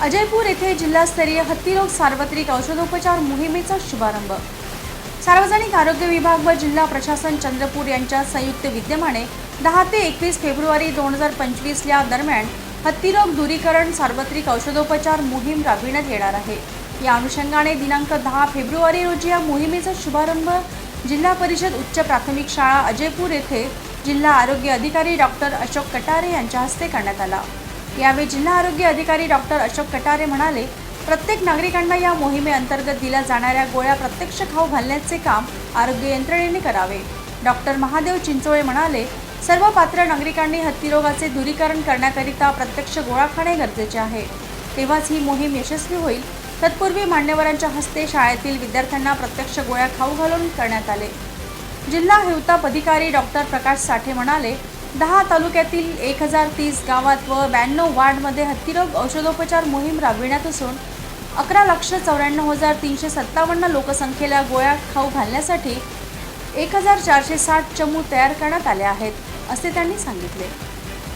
अजयपूर येथे जिल्हास्तरीय हत्तीरोग सार्वत्रिक औषधोपचार मोहिमेचा शुभारंभ. सार्वजनिक आरोग्य विभाग व जिल्हा प्रशासन चंद्रपूर यांच्या संयुक्त विद्यमाने दहा ते एकवीस फेब्रुवारी दोन हजार पंचवीस या दरम्यान हत्तीरोग दूरीकरण सार्वत्रिक औषधोपचार मोहीम राबविण्यात येणार आहे. या अनुषंगाने दिनांक दहा फेब्रुवारी रोजी या मोहिमेचा शुभारंभ जिल्हा परिषद उच्च प्राथमिक शाळा अजयपूर येथे जिल्हा आरोग्य अधिकारी डॉक्टर अशोक कटारे यांच्या हस्ते करण्यात आला. यावेळी जिल्हा आरोग्य अधिकारी डॉक्टर अशोक कटारे म्हणाले प्रत्येक नागरिकांना या मोहिमेअंतर्गत दिल्या जाणाऱ्या गोळ्या प्रत्यक्ष खाऊ घालण्याचे काम आरोग्य यंत्रणेने करावे. डॉक्टर महादेव चिंचोळे म्हणाले सर्व पात्र नागरिकांनी हत्तीरोगाचे दूरीकरण करण्याकरिता प्रत्यक्ष गोळा खाणे गरजेचे आहे. तेव्हाच ही मोहीम यशस्वी होईल. तत्पूर्वी मान्यवरांच्या हस्ते शाळेतील विद्यार्थ्यांना प्रत्यक्ष गोळ्या खाऊ घालून करण्यात आले. जिल्हा हिवताप अधिकारी डॉक्टर प्रकाश साठे म्हणाले दहा तालुक्यातील एक हजार तीस गावात व ब्याण्णव वार्डमध्ये हत्तीरोग औषधोपचार मोहीम राबविण्यात असून अकरा लक्ष चौऱ्याण्णव हजार तीनशे सत्तावन्न लोकसंख्येला गोळ्या खाऊ घालण्यासाठी एक हजार चारशे साठ चमू तयार करण्यात आले आहेत असे त्यांनी सांगितले.